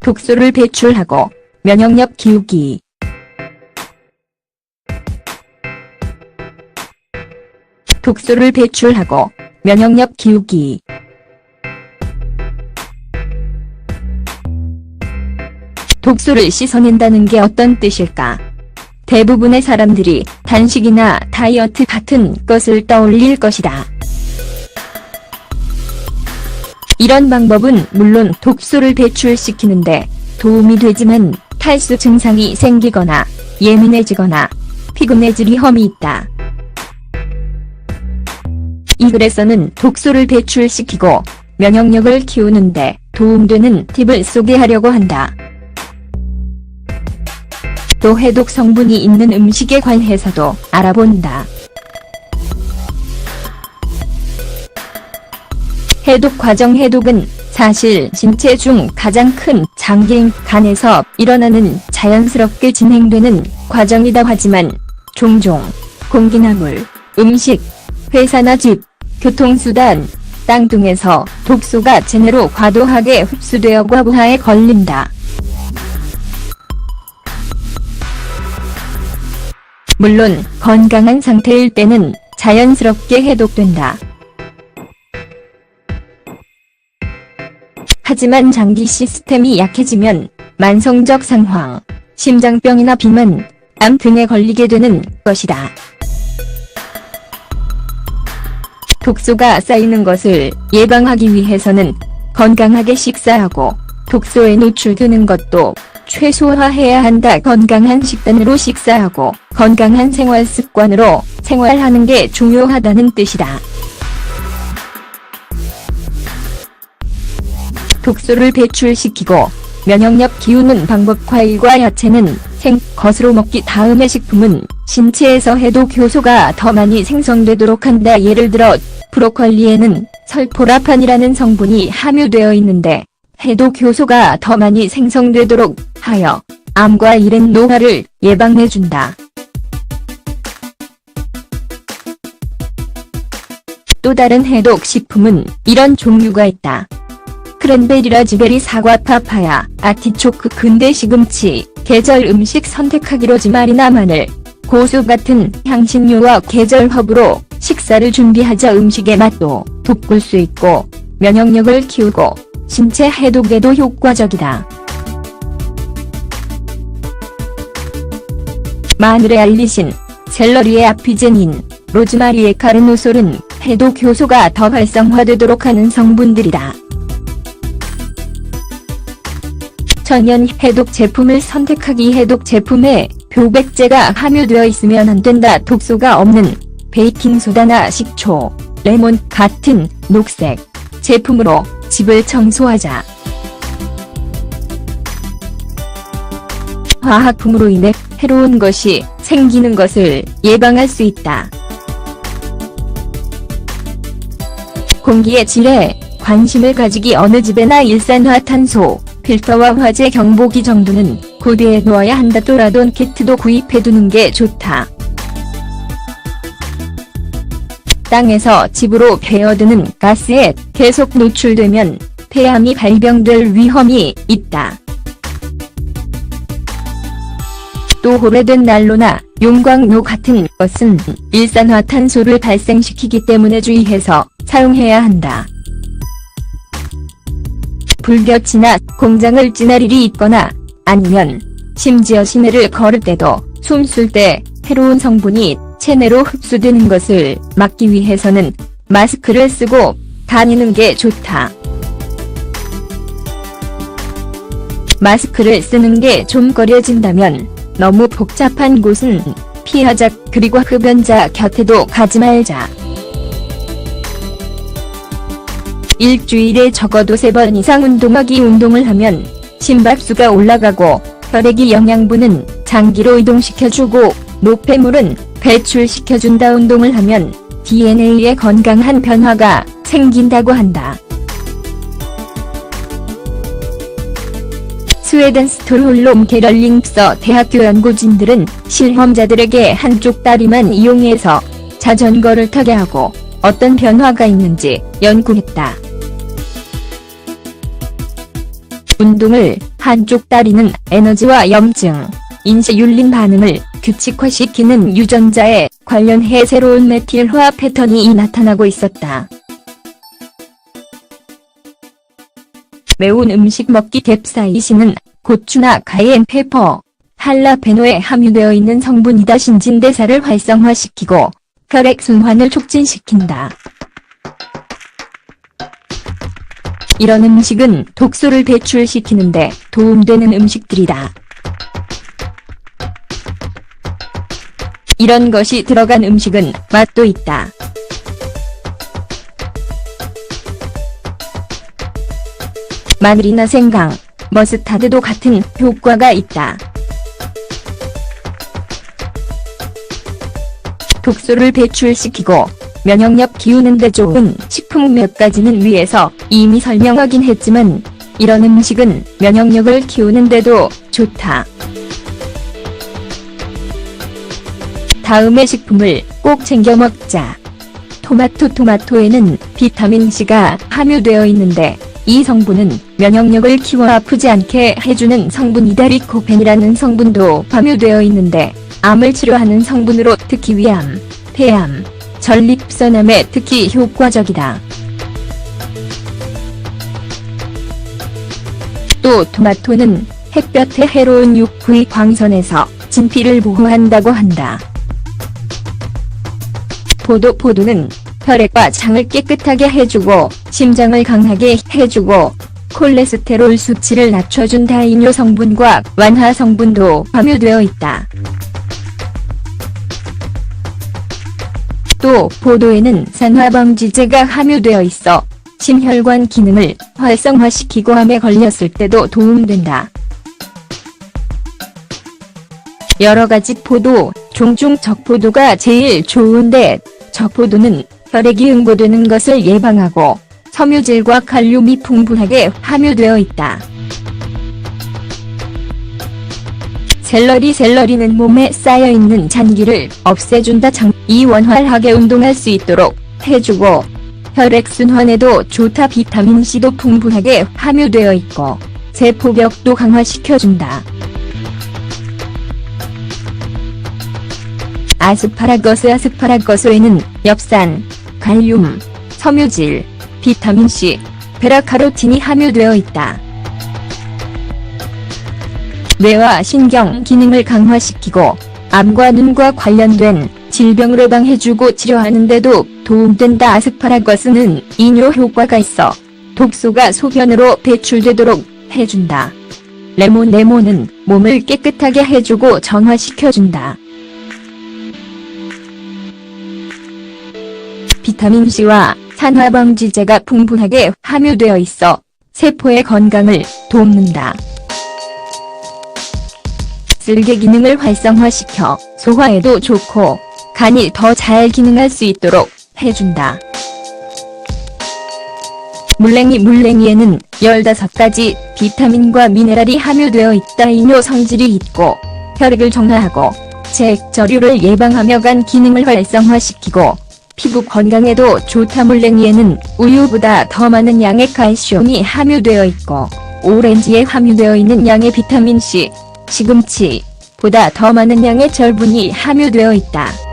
독소를 배출하고 면역력 기우기. 독소를 배출하고 면역력 기우기. 독소를 씻어낸다는 게 어떤 뜻일까? 대부분의 사람들이 단식이나 다이어트 같은 것을 떠올릴 것이다. 이런 방법은 물론 독소를 배출시키는데 도움이 되지만 탈수 증상이 생기거나 예민해지거나 피곤해질 위험이 있다. 이 글에서는 독소를 배출시키고 면역력을 키우는데 도움되는 팁을 소개하려고 한다. 또 해독 성분이 있는 음식에 관해서도 알아본다. 해독 과정 해독은 사실 신체 중 가장 큰 장기인 간에서 일어나는 자연스럽게 진행되는 과정이다 하지만 종종 공기나물, 음식, 회사나 집, 교통수단, 땅 등에서 독소가 제대로 과도하게 흡수되어 과부하에 걸린다. 물론 건강한 상태일 때는 자연스럽게 해독된다. 하지만 장기 시스템이 약해지면 만성적 상황, 심장병이나 비만, 암 등에 걸리게 되는 것이다. 독소가 쌓이는 것을 예방하기 위해서는 건강하게 식사하고 독소에 노출되는 것도 최소화해야 한다. 건강한 식단으로 식사하고 건강한 생활 습관으로 생활하는 게 중요하다는 뜻이다. 독소를 배출시키고 면역력 키우는 방법 과일과 야채는 생 것으로 먹기 다음에 식품은 신체에서 해독 효소가 더 많이 생성되도록 한다. 예를 들어 브로콜리에는 설포라판이라는 성분이 함유되어 있는데 해독 효소가 더 많이 생성되도록 하여 암과 일행 노화를 예방해준다. 또 다른 해독 식품은 이런 종류가 있다. 크랜베리 라즈베리 사과 파파야 아티초크 근대 시금치 계절 음식 선택하기 로즈마리나 마늘 고수 같은 향신료와 계절 허브로 식사를 준비하자 음식의 맛도 돋굴 수 있고 면역력을 키우고 신체 해독에도 효과적이다. 마늘의 알리신, 샐러리의 아피제닌, 로즈마리의 카르노솔은 해독 효소가 더 활성화되도록 하는 성분들이다. 천연 해독 제품을 선택하기 해독 제품에 표백제가 함유되어 있으면 안 된다. 독소가 없는 베이킹소다나 식초, 레몬 같은 녹색 제품으로 집을 청소하자. 화학품으로 인해 해로운 것이 생기는 것을 예방할 수 있다. 공기의 질에 관심을 가지기 어느 집에나 일산화탄소, 필터와 화재 경보기 정도는 고대에 놓아야 한다. 또 라돈 키트도 구입해두는 게 좋다. 땅에서 집으로 배어드는 가스에 계속 노출되면 폐암이 발병될 위험이 있다. 또 오래된 난로나 용광로 같은 것은 일산화탄소를 발생시키기 때문에 주의해서 사용해야 한다. 불볕이나 공장을 지날 일이 있거나 아니면 심지어 시내를 걸을 때도 숨 쉴 때 해로운 성분이 체내로 흡수되는 것을 막기 위해서는 마스크를 쓰고 다니는 게 좋다. 마스크를 쓰는 게 좀 꺼려진다면 너무 복잡한 곳은 피하자 그리고 흡연자 곁에도 가지 말자. 일주일에 적어도 3번 이상 운동하기 운동을 하면 심박수가 올라가고 혈액이 영양분은 장기로 이동시켜주고 노폐물은 배출시켜준다 운동을 하면 DNA에 건강한 변화가 생긴다고 한다. 스웨덴 스톨홀롬 게럴링서 대학교 연구진들은 실험자들에게 한쪽 다리만 이용해서 자전거를 타게 하고 어떤 변화가 있는지 연구했다. 운동을 한쪽 다리는 에너지와 염증, 인쇄율린 반응을 규칙화시키는 유전자에 관련해 새로운 메틸화 패턴이 나타나고 있었다. 매운 음식 먹기 캡사이신은 고추나 가이엔 페퍼, 할라페노에 함유되어 있는 성분이다 신진대사를 활성화시키고 혈액순환을 촉진시킨다. 이런 음식은 독소를 배출시키는데 도움되는 음식들이다. 이런 것이 들어간 음식은 맛도 있다. 마늘이나 생강, 머스타드도 같은 효과가 있다. 독소를 배출시키고 면역력 기우는 데 좋은 식품 몇 가지는 위에서 이미 설명하긴 했지만 이런 음식은 면역력을 키우는 데도 좋다. 다음의 식품을 꼭 챙겨 먹자. 토마토 토마토에는 비타민C가 함유되어 있는데 이 성분은 면역력을 키워 아프지 않게 해주는 성분이다 리코펜이라는 성분도 함유되어 있는데 암을 치료하는 성분으로 특히 위암, 폐암, 전립선암에 특히 효과적이다. 또 토마토는 햇볕에 해로운 UV 광선에서 진피를 보호한다고 한다. 포도 포도는 혈액과 장을 깨끗하게 해주고 심장을 강하게 해주고 콜레스테롤 수치를 낮춰준 다이뇨 성분과 완화 성분도 함유되어 있다. 또 포도에는 산화방지제가 함유되어 있어 심혈관 기능을 활성화시키고 암에 걸렸을 때도 도움된다. 여러가지 포도, 종중 적포도가 제일 좋은데 적포도는 혈액이 응고되는 것을 예방하고 섬유질과 칼륨이 풍부하게 함유되어 있다. 샐러리 샐러리는 몸에 쌓여있는 잔기를 없애준다 장, 이 원활하게 운동할 수 있도록 해주고 혈액순환에도 좋다 비타민C도 풍부하게 함유되어 있고 세포벽도 강화시켜준다. 아스파라거스 아스파라거스에는 엽산, 칼륨, 섬유질, 비타민C, 베라카로틴이 함유되어 있다. 뇌와 신경 기능을 강화시키고 암과 눈과 관련된 질병을 예방해주고 치료하는 데도 도움된다. 아스파라거스는 이뇨 효과가 있어 독소가 소변으로 배출되도록 해준다. 레몬 레몬은 몸을 깨끗하게 해주고 정화시켜준다. 비타민C와 산화방지제가 풍부하게 함유되어 있어 세포의 건강을 돕는다. 쓸개 기능을 활성화시켜 소화에도 좋고 간이 더 잘 기능할 수 있도록 해준다. 물냉이 물냉이에는 15가지 비타민과 미네랄이 함유되어 있다. 이뇨 성질이 있고 혈액을 정화하고 재액저류를 예방하며 간 기능을 활성화시키고 피부 건강에도 좋다. 물냉이에는 우유보다 더 많은 양의 칼슘이 함유되어 있고 오렌지에 함유되어 있는 양의 비타민C, 시금치 보다 더 많은 양의 철분이 함유되어 있다.